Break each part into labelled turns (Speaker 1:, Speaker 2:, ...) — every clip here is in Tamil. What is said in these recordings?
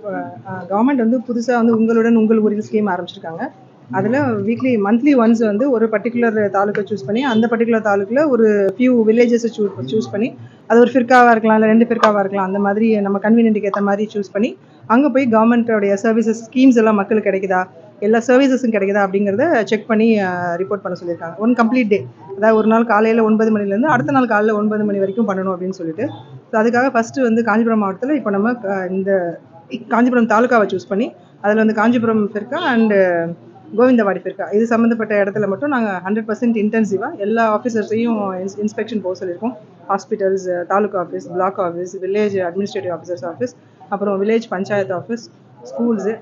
Speaker 1: இப்போ கவர்மெண்ட் வந்து புதுசாக வந்து உங்களுடன் உங்கள் ஊரில் ஸ்கீம் ஆரம்பிச்சிருக்காங்க. அதில் வீக்லி மந்த்லி ஒன்ஸ் வந்து ஒரு பர்டிகுலர் தாலுக்கை சூஸ் பண்ணி அந்த பர்டிகுலர் தாலுக்கில் ஒரு ஃபியூ வில்லேஜஸை சூஸ் சூஸ் பண்ணி அது ஒரு ஃபிர்காவாக இருக்கலாம் இல்லை ரெண்டு ஃபிர்காவாக இருக்கலாம் அந்த மாதிரி நம்ம கன்வீனியன்ட்டுக்கு ஏற்ற மாதிரி சூஸ் பண்ணி அங்கே போய் கவர்மெண்ட்டோடைய சர்வீசஸ் ஸ்கீம்ஸ் எல்லாம் மக்களுக்கு கிடைக்குதா? எல்லா சர்வீசஸும் கிடைக்குதா அப்படிங்கிறத செக் பண்ணி ரிப்போர்ட் பண்ண சொல்லியிருக்காங்க. ஒன் கம்ப்ளீட் டே அதாவது ஒரு நாள் காலையில் ஒன்பது மணிலேருந்து அடுத்த நாள் காலையில் ஒன்பது மணி வரைக்கும் பண்ணணும் அப்படின்னு சொல்லிட்டு. ஸோ அதுக்காக ஃபஸ்ட்டு வந்து காஞ்சிபுரம் மாவட்டத்தில் இப்போ நம்ம இந்த காஞ்சிபுரம் தாலுக்காவை சூஸ் பண்ணி அதில் வந்து காஞ்சிபுரம் ஃபிர்கா அண்டு கோவிந்தவாடி ஃபிர்கா இது சம்மந்தப்பட்ட இடத்துல மட்டும் நாங்கள் ஹண்ட்ரட் பர்சன்ட் இன்டென்சிவாக எல்லா ஆஃபீஸர்ஸையும் இன்ஸ்பெக்ஷன் போக சொல்லியிருக்கோம். Hospitals taluka office block office village administrative officers office அப்புறம் வில்லேஜ் பஞ்சாயத்து ஆஃபீஸ் ஸ்கூல்ஸு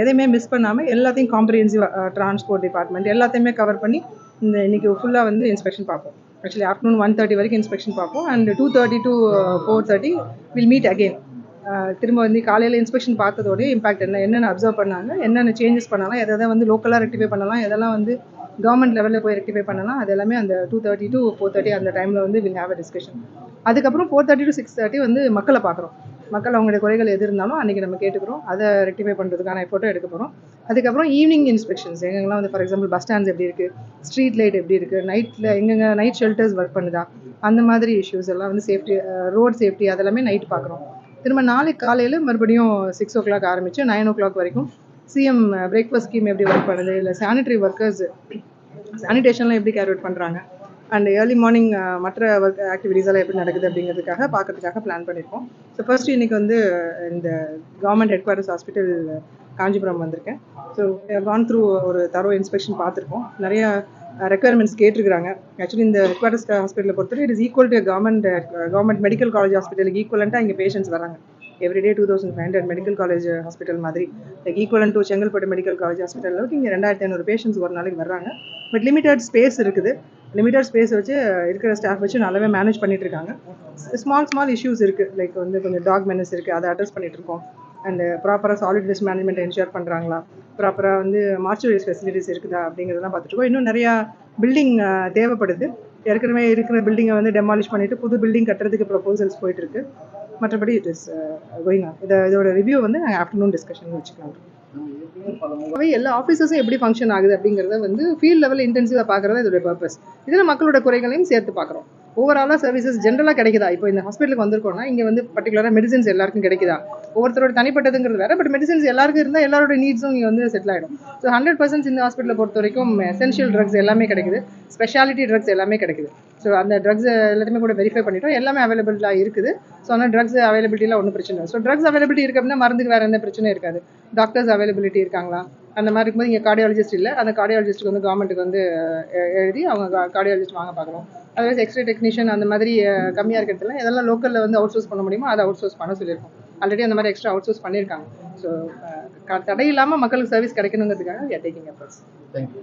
Speaker 1: எதையுமே மிஸ் பண்ணாமல் எல்லாத்தையும் காம்ப்ரிஹென்சிவாக டிரான்ஸ்போர்ட் டிபார்ட்மெண்ட் எல்லாத்தையுமே கவர் பண்ணி இந்த இன்னைக்கு ஃபுல்லாக வந்து இன்ஸ்பெக்ஷன் பார்ப்போம். ஆக்சுவலி ஆஃப்டர்நூன் ஒன் தேர்ட்டி வரைக்கும் இன்ஸ்பெக்ஷன் பார்ப்போம் and two thirty to four thirty will meet again திரும்ப வந்து காலையில் இன்ஸ்பெக்ஷன் பார்த்ததோடய இம்பாக்ட் என்ன என்னென்ன அப்சர்வ் பண்ணாங்க என்னென்ன சேஞ்சஸ் பண்ணலாம் எதை எதை வந்து லோக்கலாக ரெக்டிஃபை பண்ணலாம் எதெல்லாம் வந்து கவர்மெண்ட் லெவலில் போய் ரெக்டிஃபை பண்ணலாம் அது எல்லாமே அந்த two thirty to four thirty அந்த டைமில் வந்து வில் ஹேவ் அ டிஸ்கஷன் அதுக்கப்புறம் four thirty to six thirty வந்து மக்களை பார்க்குறோம். மக்கள் அவங்களுடைய குறைகள் எது இருந்தாலும் அன்றைக்கி நம்ம கேட்டுக்கிறோம். அதை ரெக்டிஃபை பண்ணுறதுக்கான ஃபோட்டோ எடுக்க போகிறோம் அதுக்கப்புறம் ஈவினிங் இன்ஸ்பெக்ஷன்ஸ் எங்கெங்கெல்லாம் வந்து ஃபார் எக்ஸாம்பிள் பஸ் ஸ்டாண்ட்ஸ் எப்படி இருக்குது ஸ்ட்ரீட் லைட் எப்படி இருக்குது நைட்டில் எங்கெங்க நைட் ஷெல்டர்ஸ் ஒர்க் பண்ணுதா அந்த மாதிரி இஷ்யூஸ் எல்லாம் வந்து சேஃப்டி ரோட் சேஃப்டி அதெல்லாமே நைட் பார்க்குறோம். திரும்ப நாளைக்கு காலையில் மறுபடியும் சிக்ஸ் ஓ கிளாக் ஆரம்பித்து நைன் ஓ கிளாக் வரைக்கும் சிஎம் பிரேக்ஃபாஸ்ட் ஸ்கீம் எப்படி ஒர்க் பண்ணுது இல்லை சானிட்டரி ஒர்க்கர்ஸ் சானிடேஷன்லாம் எப்படி கேரி அவுட் பண்ணுறாங்க அண்ட் ஏர்லி மார்னிங் மற்ற ஒர்க் ஆக்டிவிட்டீஸ் எல்லாம் எப்படி நடக்குது அப்படிங்கிறதுக்காக பார்க்கறதுக்காக பிளான் பண்ணியிருக்கோம் ஸோ ஃபர்ஸ்ட் இன்னைக்கு வந்து uh, இந்த government headquarters hospital Kanchipuram வந்திருக்கேன். ஸோ கான் த்ரூ ஒரு தரோ இன்ஸ்பெக்ஷன் பார்த்துருக்கோம். நிறைய ரெக்குயர்மெண்ட்ஸ் கேட்டிருக்காங்க ஆக்சுவலி இந்த ஹெட் குவார்ட்டர்ஸ் ஹாஸ்பிட்டலை பொறுத்தவரை it is equal to government government medical college ஹாஸ்பிட்டலுக்கு ஈக்குவலண்ட்டாக இங்கே பேஷண்ட்ஸ் வராங்க. Everyday two thousand five hundred medical college hospital மாதிரி. Like equivalent to Chengalpattu medical college hospital அளவுக்கு இங்கே ரெண்டாயிரத்தி ஐநூறு பேஷண்ட்ஸ் ஒரு நாளைக்கு வர்றாங்க. பட் லிமிட்டட் ஸ்பேஸ் இருக்குது. லிமிட்டட் ஸ்பேஸ் வச்சு uh, இருக்கிற ஸ்டாஃப் வச்சு நல்லாவே மேனேஜ் பண்ணிட்டு இருக்காங்க. ஸ்மால் ஸ்மால் இஷ்யூஸ் இருக்குது லைக் வந்து கொஞ்சம் டாக் மெனஸ் இருக்குது அதை அட்ரஸ் பண்ணிட்டு இருக்கோம். அண்ட் ப்ராப்பராக சாலிட் வேஸ்ட் மேனேஜ்மெண்ட் என்ஷூர் பண்ணுறாங்களா ப்ராப்பராக வந்து மார்ச்சுவரிஸ் ஃபெசிலிட்டிஸ் இருக்குதா அப்படிங்கிறதெல்லாம் பார்த்துட்டு இன்னும் நிறையா பில்டிங் தேவைப்படுது. ஏற்கனவே இருக்கிற பில்டிங்கை வந்து டெமாலிஷ் பண்ணிவிட்டு புது பில்டிங் கட்டுறதுக்கு ப்ரொபோசல்ஸ் போயிட்டுருக்கு மற்றபடி இட் இஸ் கோயிங் ஆன் இதை இதோட ரிவ்யூ வந்து நாங்கள் ஆஃப்டர்நூன் டிஸ்கஷன் வச்சுக்கலாம். எல்லா ஆஃபீஸஸும் எப்படி ஃபங்க்ஷன் ஆகுது அப்படிங்கிறத வந்து ஃபீல்ட் லெவல் இன்டென்சிவாக பார்க்குறது இதோட பர்பஸ் இதில் மக்களோட குறைகளையும் சேர்த்து பார்க்குறோம். ஓவராலாக சர்வீசஸ் ஜென்ரலாக கிடைக்குதா? இப்போ இந்த ஹாஸ்பிட்டலுக்கு வந்திருக்கோம்னா இங்கே வந்து பர்டிகுலராக மெடிசன்ஸ் எல்லாருக்கும் கிடைக்குதா? ஒவ்வொருத்தரோட தனிப்பட்டதுங்கிறது வேற பட் மெடிசன்ஸ் எல்லாருக்கும் இருந்தால் எல்லாரோட நீட்ஸும் இங்கே வந்து செட்டில் ஆகிடும் ஸோ ஹண்ட்ரட் பர்சன்ட் இந்த ஹாஸ்பிட்டலை பொறுத்த வரைக்கும் எசென்ஷியல் ட்ரக்ஸ் எல்லாமே கிடைக்குது. ஸ்பெஷாலிட்டி ட்ரக்ஸ் எல்லாமே கிடைக்குது. ஸோ அந்த ட்ரக்ஸ் எல்லாத்தையுமே கூட வெரிஃபை பண்ணிட்டோம். எல்லாமே அவைலபிளாக இருக்குது. ஸோ அந்த ட்ரக்ஸ் அவைலபிலிட்டியில் ஒன்றும் பிரச்சனை இல்லை. ஸோ ட்ரக்ஸ் அவைலபிலிட்டி இருக்கு அப்படின்னா மருந்துக்கு வேறு எந்த பிரச்சனையும் இருக்காது. டாக்டர்ஸ் அவைலபிலிட்டி இருக்காங்களா? அந்த மாதிரி இருக்கும்போது இங்கே கார்டியாலஜிஸ்ட் இல்லை. அந்த கார்டியாலஜிஸ்ட்டுக்கு வந்து கவர்மெண்ட்டுக்கு வந்து எழுதி அவங்க கார்டியாலஜிஸ்ட் வாங்க பார்க்குறோம் அதர்வைஸ் எக்ஸ்ரே டெக்னீஷியன் அந்த மாதிரி கம்மியாக இருக்கிறதுல எதெல்லாம் லோக்கலில் வந்து அவுட் சோர்ஸ் பண்ண முடியுமோ அதை அவுட் சோர்ஸ் பண்ண சொல்லியிருக்கோம். ஆல்ரெடி அந்த மாதிரி எக்ஸ்ட்ரா அவுட் சோர்ஸ் பண்ணியிருக்காங்க ஸோ தடை இல்லாமல் மக்களுக்கு சர்வீஸ் கிடைக்கணுங்கிறதுக்காக
Speaker 2: தேங்க்யூ